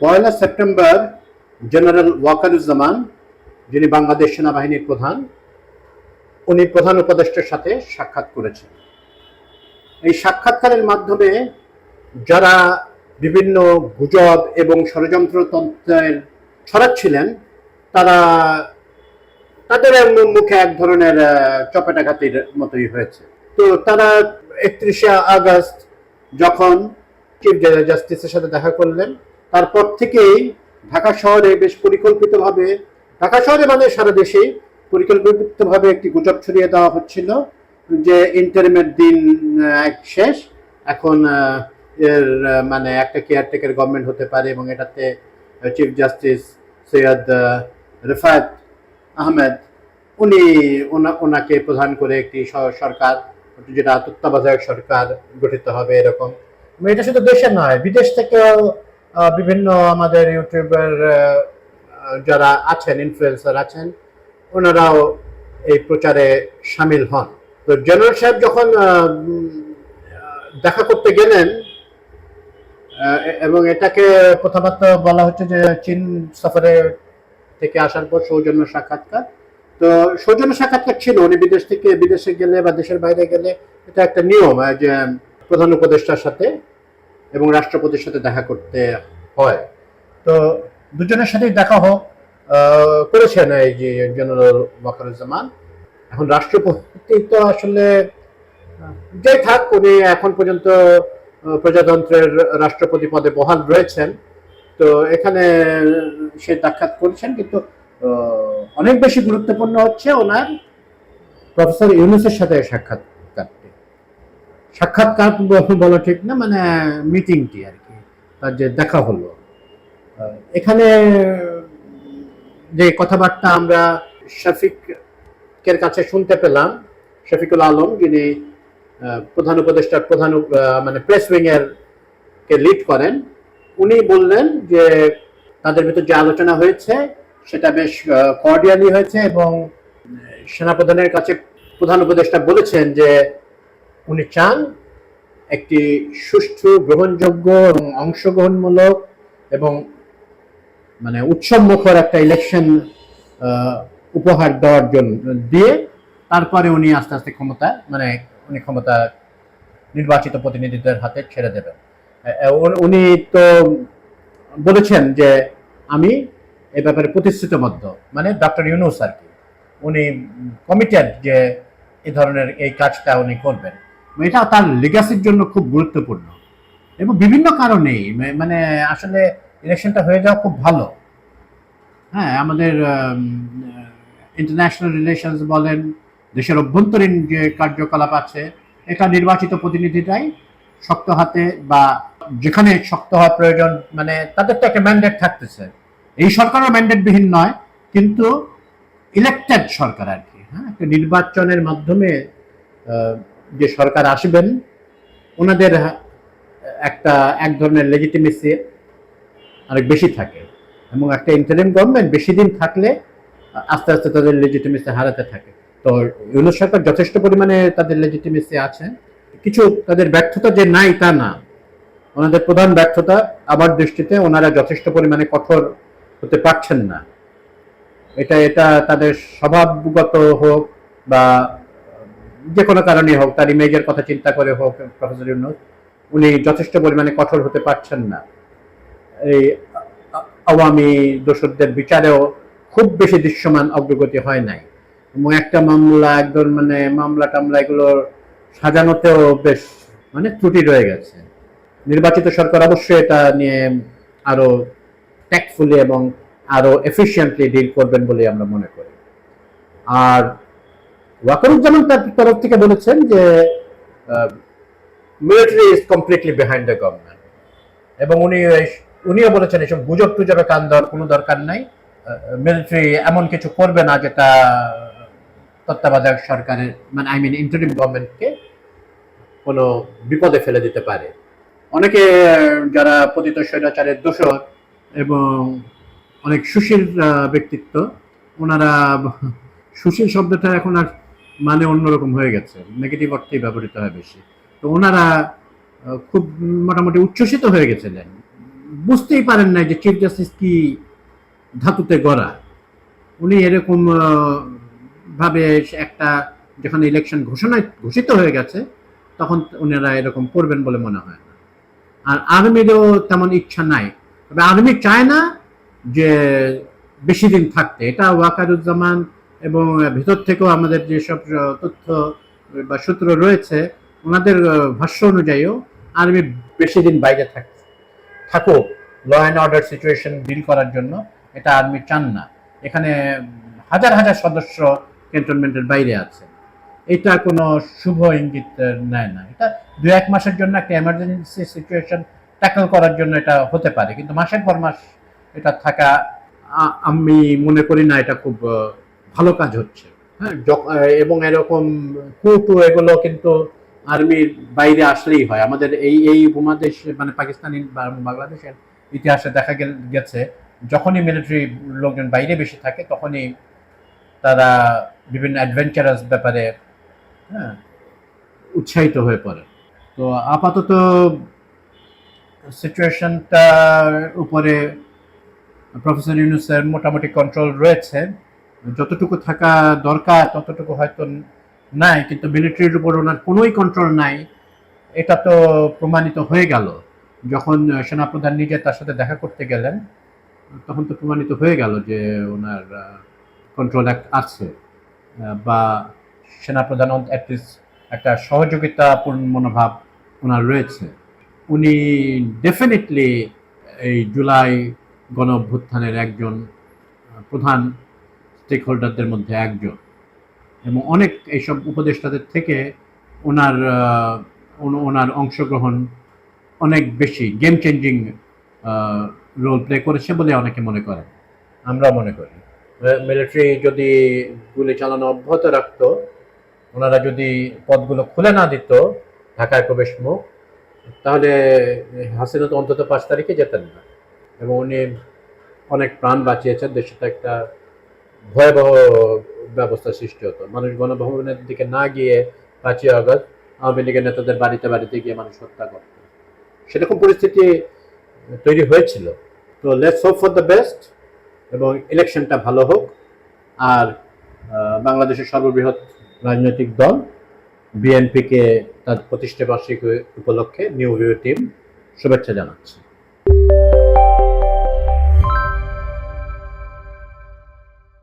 পয়লা September general Wakeruzzaman, যিনি বাংলাদেশ সেনাবাহিনীর প্রধান, উনি প্রধান উপদেষ্টার সাথে সাক্ষাৎ করেছেন। এই সাক্ষাৎকারের মাধ্যমে যারা বিভিন্ন গুজব এবং ষড়যন্ত্রতন্ত্রের ছড়াচ্ছিলেন তারা তাদের মুখে এক ধরনের চপেটাঘাতির মতোই হয়েছে। তো তারা একত্রিশে আগস্ট যখন চিফ জাস্টিসের সাথে দেখা করলেন তারপর থেকেই ঢাকা শহরে বেশ পরিকল্পিতভাবে, ঢাকা শহরে মানে সারা দেশেই পরিকল্পিতভাবে একটি গুজব ছড়িয়ে দেওয়া হচ্ছিল যে ইন্টারিমের দিন শেষ। এখন এর মানে একটা কেয়ারটেকার গভর্নমেন্ট হতে পারে এবং এটাতে চিফ জাস্টিস সৈয়দ রেফায়েত আহমেদ, উনি ওনা- ওনাকে প্রধান করে একটি সরকার, যেটা তত্ত্বাবধায়ক সরকার গঠিত হবে এরকম। এটা শুধু দেশে নয়, বিদেশ থেকেও বিভিন্ন আমাদের ইউটিউবার যারা আছেন ইনফ্লুয়েন্সার আছেন, ওনারাও এই প্রচারে সামিল হন। তো জেনারেল সাহেব যখন দেখা করতে গেলেন এবং এটাকে প্রথমত বলা হচ্ছে যে চীন সফরে থেকে আসার পর সৌজন্য সাক্ষাৎকার। তো সৌজন্য সাক্ষাৎকার ছিল, উনি বিদেশ থেকে, বিদেশে গেলে বা দেশের বাইরে গেলে এটা একটা নিয়ম যে প্রধান উপদেষ্টার সাথে এবং রাষ্ট্রপতির সাথে দেখা করতে হয়। তো দুজনের সাথেই দেখা হোক করেছেন এই যে জেনারেল ওয়াকারুজ্জামান। এখন রাষ্ট্রপতি তো আসলে যে থাক, উনি এখন পর্যন্ত প্রজাতন্ত্রের রাষ্ট্রপতি পদে বহাল রয়েছেন। তো এখানে সে সাক্ষাৎ করেছেন, কিন্তু অনেক বেশি গুরুত্বপূর্ণ হচ্ছে ওনার প্রফেসর ইউনুসের সাথে সাক্ষাৎকারটি সাক্ষাৎকার বলা ঠিক না মানে মিটিংটি আর কি, তার যে দেখা হলো। এখানে যে কথাবার্তা আমরা শফিকের কাছে শুনতে পেলাম, শফিকুল আলম যিনি প্রধান উপদেষ্টার প্রধান মানে প্রেস উইং এর কে লিড করেন, উনি বললেন যে তাদের ভিতর যে আলোচনা হয়েছে, সেটা বেশ কর্ডিয়ালি হয়েছে এবং সেনাপ্রধানের কাছে প্রধান উপদেষ্টা বলেছেন যে উনি চান একটি সুষ্ঠু, গ্রহণযোগ্য এবং অংশগ্রহণমূলক এবং মানে উৎসব মুখর একটা ইলেকশন উপহার দেওয়ার জন্য, দিয়ে তারপরে উনি আস্তে আস্তে ক্ষমতা মানে উনি ক্ষমতা নির্বাচিত প্রতিনিধিদের হাতে ছেড়ে দেবেন। উনি- উনি তো বলেছেন যে আমি এ ব্যাপারে প্রতিশ্রুতিবদ্ধ মানে ডক্টর ইউনুস আর কি। উনি কমিটেড যে এ ধরনের এই কাজটা উনি করবেন। এটা তার লিগাসির জন্য খুব গুরুত্বপূর্ণ। এবং বিভিন্ন কারণেই মানে আসলে ইলেকশনটা হয়ে যাওয়া খুব ভালো। হ্যাঁ আমাদের ইন্টারন্যাশনাল রিলেশনস বলেন, দেশের অভ্যন্তরীণ যে কার্যকলাপ আছে, এটা নির্বাচিত প্রতিনিধিরাই শক্ত হাতে বা যেখানে শক্ত হওয়া প্রয়োজন মানে তাদের তো একটা ম্যান্ডেট থাকতেছে। এই সরকারও ম্যান্ডেটবিহীন নয়, কিন্তু ইলেক্টেড সরকার আর কি হ্যাঁ একটা নির্বাচনের মাধ্যমে যে সরকার আসবেন, ওনাদের একটা এক ধরনের লেজিটিমেসি অনেক বেশি থাকে এবং একটা ইন্টারিম গভর্নমেন্ট বেশি দিন থাকলে আস্তে আস্তে তাদের লেজিটিমেসি হারাতে থাকে। তো ইউনুস সরকার যথেষ্ট পরিমাণে তাদের লেজিটিমেসি আছে। কিছু তাদের ব্যর্থতা যে নাই তা না। ওনাদের প্রধান ব্যর্থতা, আমার দৃষ্টিতে ওনারা যথেষ্ট পরিমাণে কঠোর হতে পারছেন না। এটা এটা তাদের স্বভাবগত হোক বা যে কোনো কারণে হোক, তার ইমেজের কথা চিন্তা করে হোক, প্রফেসর ইউনুস, উনি যথেষ্ট পরিমাণে কঠোর হতে পারছেন না। এই আওয়ামী দোষরদের বিচারেও খুব বেশি দৃশ্যমান অগ্রগতি হয় নাই। এবং একটা মামলা একদম মানে মামলা টামলা এগুলো সাজানোতেও বেশ মানে ত্রুটি রয়ে গেছে। নির্বাচিত সরকার অবশ্যই এটা নিয়ে আরও ট্যাক্টফুলি এবং আরও এফিসিয়েন্টলি ডিল করবেন বলে আমরা মনে করি। আর ওয়াকারুজ্জামান তার তরফ থেকে বলেছেন যে military is completely behind the government এবং উনি, উনিও বলেছেন এসব গুজব টুজবে কান দেওয়ার কোনো দরকার নাই। মিলিটারি এমন কিছু করবে না যেটা তত্ত্বাবধায়ক সরকারের মানে আই মিন ইন্টারিম গভর্নমেন্টকে কোনো বিপদে ফেলে দিতে পারে। অনেকে যারা পতিত স্বৈরাচারের দোষর এবং অনেক সুশীল ব্যক্তিত্ব, ওনারা সুশীল শব্দটা এখন আর মানে অন্যরকম হয়ে গেছে নেগেটিভ অর্থেই ব্যবহৃত হয় বেশি। তো ওনারা খুব মোটামুটি উচ্ছ্বসিত হয়ে গেছিলেন। বুঝতেই পারেন না যে চিফ জাস্টিস কি ধাতুতে গড়া। উনি এরকম ভাবে একটা যখন ইলেকশন ঘোষণা ঘোষিত হয়ে গেছে, তখন ওনারা এরকম করবেন বলে মনে হয় না। আর আর্মিরও তেমন ইচ্ছা নাই। তবে আর্মি চায় না যে বেশি দিন থাকতে। এটা ওয়াকারুজ্জামান এবং ভিতর থেকেও আমাদের যেসব তথ্য বা সূত্র রয়েছে, ওনাদের ভাষ্য অনুযায়ীও আর্মি বেশি দিন বাইরে থাক, থাকুক। Law and order situation deal করার জন্য এটা আর্মি চান না। এখানে হাজার হাজার সদস্য ক্যান্টনমেন্টের বাইরে আছে। এটা কোনো শুভ ইঙ্গিত নেয় না। এটা দু এক মাসের জন্য একটা এমার্জেন্সি সিচুয়েশন ট্যাকল করার জন্য এটা হতে পারে। কিন্তু মাসের পর মাস এটা থাকা আমি মনে করি না এটা খুব ভালো কাজ হচ্ছে। হ্যাঁ এবং এরকম কুটু এগুলো কিন্তু আর্মির বাইরে আসলেই হয়। আমাদের এই এই উপমহাদেশ মানে পাকিস্তানি বাংলাদেশের ইতিহাসে দেখা গেছে, যখনই মিলিটারি লোকজন বাইরে বেশি থাকে, তখনই তারা বিভিন্ন অ্যাডভেঞ্চারাস ব্যাপারে হ্যাঁ উৎসাহিত হয়ে পড়ে। তো আপাতত সিচুয়েশনটার উপরে প্রফেসর ইউনুসের মোটামুটি কন্ট্রোল রয়েছে। যতটুকু থাকা দরকার, ততটুকু হয়তো নাই, কিন্তু মিলিটারির উপর ওনার কোনোই কন্ট্রোল নাই, এটা তো প্রমাণিত হয়ে গেল। যখন সেনাপ্রধান নিজে তার সাথে দেখা করতে গেলেন, তখন তো প্রমাণিত হয়ে গেল যে ওনার কন্ট্রোল আছে। বা সেনাপ্রধান অ্যাটলিস্ট একটা সহযোগিতাপূর্ণ মনোভাব ওনার রয়েছে। উনি ডেফিনেটলি এই জুলাই গণ অভ্যুত্থানের একজন প্রধান স্টেক হোল্ডারদের মধ্যে একজন। এবং অনেক এইসব উপদেষ্টাদের থেকে ওনার ওনার অংশগ্রহণ অনেক বেশি গেম চেঞ্জিং রোল প্লে করেছে বলে অনেকে মনে করেন। আমরা মনে করি। মিলিটারি যদি গুলি চালানো অব্যাহত রাখতো, ওনারা যদি পথগুলো খুলে না দিত, ঢাকায় প্রবেশ মুখ, তাহলে হাসিনা তো অন্তত পাঁচ তারিখে যেতেন না। এবং উনি অনেক প্রাণ বাঁচিয়েছেন, দেশে তো একটা ভয়াবহ ব্যবস্থা সৃষ্টি হতো। মানুষ গণভবনের দিকে না গিয়ে পাঁচই আগস্ট আওয়ামী লীগের নেতাদের বাড়িতে বাড়িতে গিয়ে মানুষ হত্যা করত। সেরকম পরিস্থিতি তৈরি হয়েছিল। তো let's hope for the best এবং ইলেকশনটা ভালো হোক। আর বাংলাদেশের সর্ববৃহৎ রাজনৈতিক দল বিএনপিকে তার প্রতিষ্ঠা বার্ষিকী উপলক্ষে নিউ ভিউ টিম শুভেচ্ছা জানাচ্ছে।